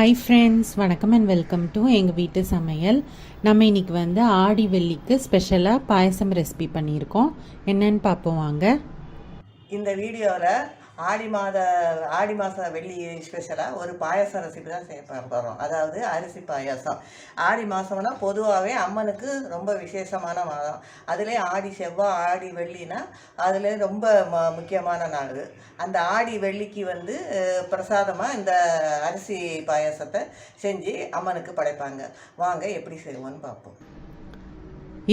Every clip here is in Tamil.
ஹாய் ஃப்ரெண்ட்ஸ் வணக்கம் அண்ட் வெல்கம் டு எங்கள் வீட்டு சமையல். நம்ம இன்னைக்கு வந்து ஆடி வெள்ளிக்கு ஸ்பெஷலாக பாயசம் ரெசிபி பண்ணியிருக்கோம். என்னன்னு பார்ப்போம் வாங்க. இந்த வீடியோவில் ஆடி மாத ஆடி மாத வெள்ளி ஸ்பெஷலாக ஒரு பாயசம் ரெசிபி தான் செய்ய போகிறோம் அதாவது அரிசி பாயாசம். ஆடி மாதம்னா பொதுவாகவே அம்மனுக்கு ரொம்ப விசேஷமான மாதம். அதிலே ஆடி செவ்வாய் ஆடி வெள்ளினா அதில் ரொம்ப ம முக்கியமான நாள். அந்த ஆடி வெள்ளிக்கு வந்து பிரசாதமாக இந்த அரிசி பாயாசத்தை செஞ்சு அம்மனுக்கு படைப்பாங்க. வாங்க எப்படி செய்வோன்னு பார்ப்போம்.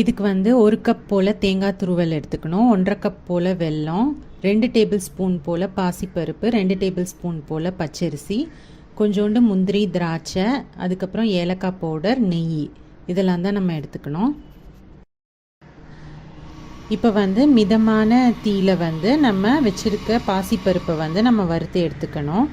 இதுக்கு வந்து ஒரு கப் போல் தேங்காய் துருவல் எடுத்துக்கணும். ஒன்றரை கப் போல் வெல்லம் ரெண்டு டேபிள் ஸ்பூன் போல் பாசிப்பருப்பு ரெண்டு டேபிள் ஸ்பூன் போல் பச்சரிசி கொஞ்சோண்டு முந்திரி திராட்சை அதுக்கப்புறம் ஏலக்காய் பவுடர் நெய். இதெல்லாம் தான் நம்ம எடுத்துக்கணும். இப்போ வந்து மிதமான தீயில வந்து நம்ம வச்சிருக்க பாசிப்பருப்பை வந்து நம்ம வறுத்து எடுத்துக்கணும்.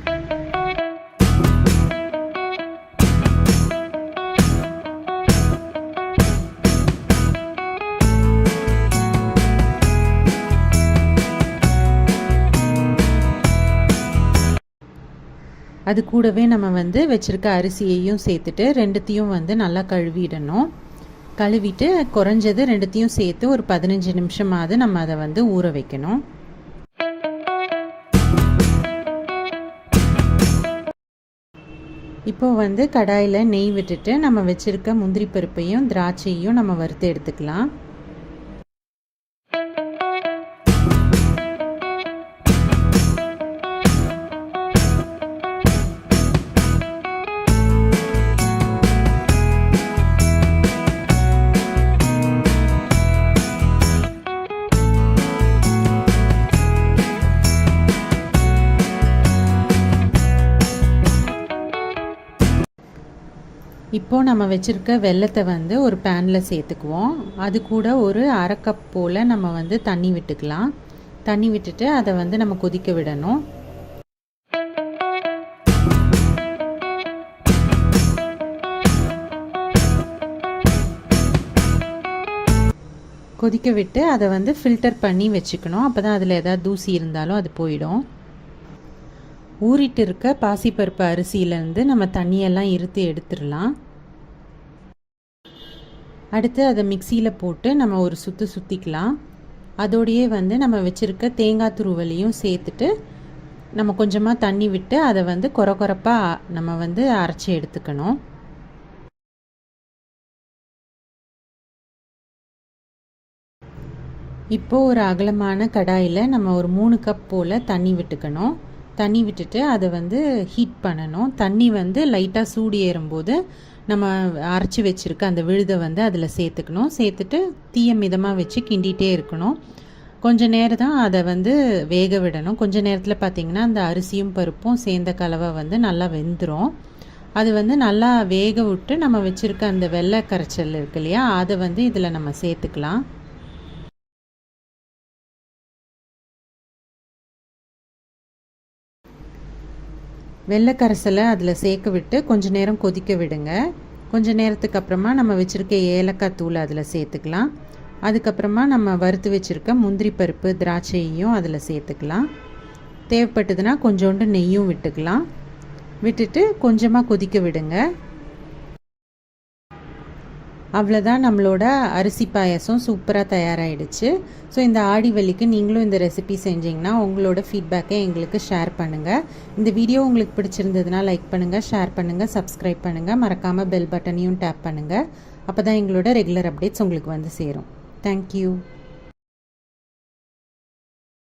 அது கூடவே நம்ம வந்து வச்சுருக்க அரிசியையும் சேர்த்துட்டு ரெண்டுத்தையும் வந்து நல்லா கழுவிடணும். கழுவிட்டு குறைஞ்சது ரெண்டுத்தையும் சேர்த்து ஒரு பதினஞ்சு நிமிஷமாவது நம்ம அதை வந்து ஊற வைக்கணும். இப்போ வந்து கடாயில் நெய் விட்டுட்டு நம்ம வச்சுருக்க முந்திரி பருப்பையும் திராட்சையும் நம்ம வறுத்து எடுத்துக்கலாம். இப்போது நம்ம வச்சுருக்க வெள்ளத்தை வந்து ஒரு பேனில் சேர்த்துக்குவோம். அது கூட ஒரு அரை கப் போல் நம்ம வந்து தண்ணி விட்டுக்கலாம். தண்ணி விட்டுட்டு அதை வந்து நம்ம கொதிக்க விடணும். கொதிக்க விட்டு அதை வந்து ஃபில்டர் பண்ணி வச்சுக்கணும். அப்போ தான் அதில் எதாவது தூசி இருந்தாலும் அது போயிடும். ஊறிட்டு இருக்க பாசிப்பருப்பு அரிசியிலேருந்து நம்ம தண்ணியெல்லாம் இருத்து எடுத்துடலாம். அடுத்து அதை மிக்சியில் போட்டு நம்ம ஒரு சுற்று சுற்றிக்கலாம் அதோடையே வந்து நம்ம வச்சுருக்க தேங்காய் துருவலையும் சேர்த்துட்டு நம்ம கொஞ்சமாக தண்ணி விட்டு அதை வந்து குறை குறைப்பாக நம்ம வந்து அரைச்சி எடுத்துக்கணும். இப்போது ஒரு அகலமான கடாயில் நம்ம ஒரு மூணு கப் போல் தண்ணி விட்டுக்கணும். தண்ணி விட்டுட்டு அதை வந்து ஹீட் பண்ணணும். தண்ணி வந்து லைட்டாக சூடு ஏறும்போது நம்ம அரைச்சி வச்சுருக்க அந்த விழுதை வந்து அதில் சேர்த்துக்கணும். சேர்த்துட்டு தீய மிதமாக வச்சு கிண்டிகிட்டே இருக்கணும். கொஞ்ச நேரம் தான் அதை வந்து வேக விடணும். கொஞ்ச நேரத்தில் பார்த்திங்கன்னா அந்த அரிசியும் பருப்பும் சேர்ந்த கலவை வந்து நல்லா வெந்துடும் அது வந்து நல்லா வேக விட்டு நம்ம வச்சுருக்க அந்த வெள்ளை கரைச்சல் இருக்கு இல்லையா? அதை வந்து இதில் நம்ம சேர்த்துக்கலாம். வெள்ளைக்கரசலை அதில் சேர்க்க விட்டு கொஞ்ச நேரம் கொதிக்க விடுங்க. கொஞ்ச நேரத்துக்கு அப்புறமா நம்ம வச்சுருக்க ஏலக்காய் தூள் அதில் சேர்த்துக்கலாம். அதுக்கப்புறமா நம்ம வறுத்து வச்சுருக்க முந்திரி பருப்பு திராட்சையையும் அதில் சேர்த்துக்கலாம். தேவைப்பட்டதுன்னா கொஞ்சோண்டு நெய்யும் விட்டுக்கலாம். விட்டுட்டு கொஞ்சமாக கொதிக்க விடுங்க. அவ்வளோதான் நம்மளோட அரிசி பாயசம் சூப்பராக தயாராகிடுச்சு ஸோ இந்த ஆடி வலிக்கு நீங்களும் இந்த ரெசிபி செஞ்சிங்கன்னா உங்களோட ஃபீட்பேக்கை எங்களுக்கு ஷேர் பண்ணுங்கள் இந்த வீடியோ உங்களுக்கு பிடிச்சிருந்ததுன்னா லைக் பண்ணுங்கள் ஷேர் பண்ணுங்கள் சப்ஸ்கிரைப் பண்ணுங்கள் மறக்காமல் பெல் பட்டனையும் டேப் பண்ணுங்கள் அப்போ தான் எங்களோட ரெகுலர் அப்டேட்ஸ் உங்களுக்கு வந்து சேரும். தேங்க்யூ